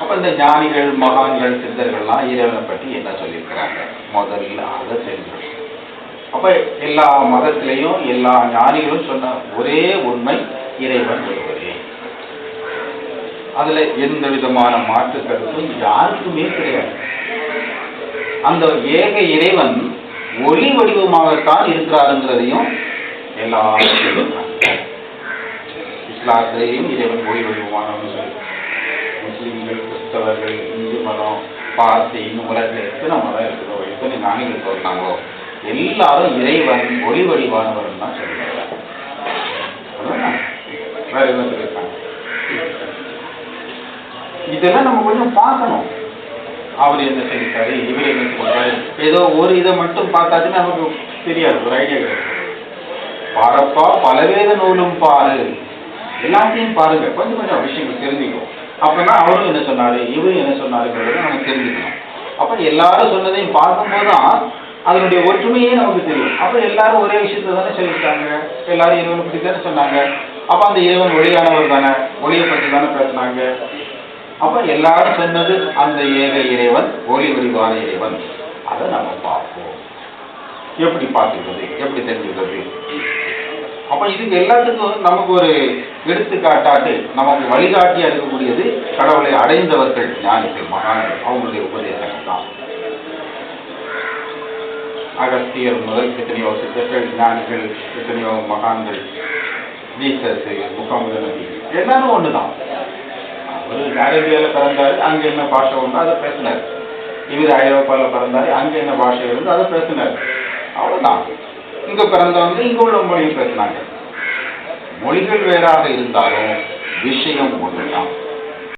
அப்ப இந்த ஞானிகள் மகான்கள் சித்தர்கள்லாம் இறைவனை பற்றி என்ன சொல்லியிருக்கிறாங்க? முதல்ல அதை தெரிஞ்சுக்கணும். அப்ப எல்லா மதத்திலையும் எல்லா ஞானிகளும் சொன்ன ஒரே உண்மை இறைவன் ஒருவரே. அதுல எந்த விதமான மாற்று கருத்தும் யாருக்குமே கிடையாது. அந்த ஏக இறைவன் ஒளி வடிவமாகத்தான் இருக்கிறாருங்கிறதையும் எல்லாரும் சொல்லுகிறாங்க. இஸ்லாத்திலேயும் இறைவன் ஒளி வடிவமானவன் சொல்லி கிறிஸ்தவர்கள் இந்து மதம் பார்த்து இன்னும் உலகத்தில் எத்தனை மதம் இருக்குதோ எத்தனை ஞானிகள் சொல்றாங்களோ எல்லாரும் இறைவன் ஒளி வடிவானவர்கள் தான் சொல்றாங்க. வேற என்ன சொல்லியிருக்காங்க. இதெல்லாம் நம்ம கொஞ்சம் பார்க்கணும். அவர் என்ன சொல்லிட்டாரு இவர் என்ன சொல்லிட்டாரு ஏதோ ஒரு இதை மட்டும் பார்த்தாச்சுன்னா நமக்கு தெரியாது ஒரு ஐடியா கிடையாது. பரப்பா பலவேத நூலும் பாரு. எல்லாத்தையும் பாருங்க. கொஞ்சம் கொஞ்சம் விஷயங்கள் தெரிஞ்சுக்கோ அப்படின்னா அவரும் என்ன சொன்னார்? இவரும் என்ன சொன்னாருங்கிறத நம்ம தெரிஞ்சுக்கணும். அப்போ எல்லாரும் சொன்னதையும் பார்க்கும்போது தான் அதனுடைய ஒற்றுமையே நமக்கு தெரியும். அப்போ எல்லாரும் ஒரே விஷயத்த தானே சொல்லியிருக்காங்க? எல்லாரும் இறைவனை பற்றி தானே சொன்னாங்க? அப்போ அந்த இறைவன் ஒளியானவர் தானே? ஒளியை பற்றி தானே பேசுனாங்க? அப்போ எல்லாரும் சொன்னது அந்த ஏக இறைவன் ஒளி வடிவான இறைவன். அதை நம்ம பார்ப்போம். எப்படி பார்த்துக்கிறது? எப்படி தெரிஞ்சுக்கிறது? அப்ப இதுக்கு எல்லாத்துக்கும் நமக்கு ஒரு எடுத்துக்காட்டாட்டு நமக்கு வழிகாட்டியாக இருக்கக்கூடியது கடவுளை அடைந்தவர்கள் ஞானிகள் மகான்கள் அவங்களுடைய உபதேசங்கள் தான். அகஸ்தியர் முதல் எத்தனையோ சித்தர்கள் ஞானிகள் எத்தனையோ மகான்கள் ஜீசஸ் முகமது நபி எல்லாரும் ஒண்ணுதான். அவர் அரேபியால பிறந்தாரு அங்க என்ன பாஷை உண்டு அதை பேசினார். இவர் ஐரோப்பாவில் பிறந்தாரு அங்கே என்ன பாஷை இருந்து அதை பேசினார். அவ்வளவுதான். இங்க பிறந்தவங்க இங்க உள்ள மொழியை பேசினாங்க மொழிகள் வேறாக இருந்தாலும் விஷயம் ஒன்றுதான்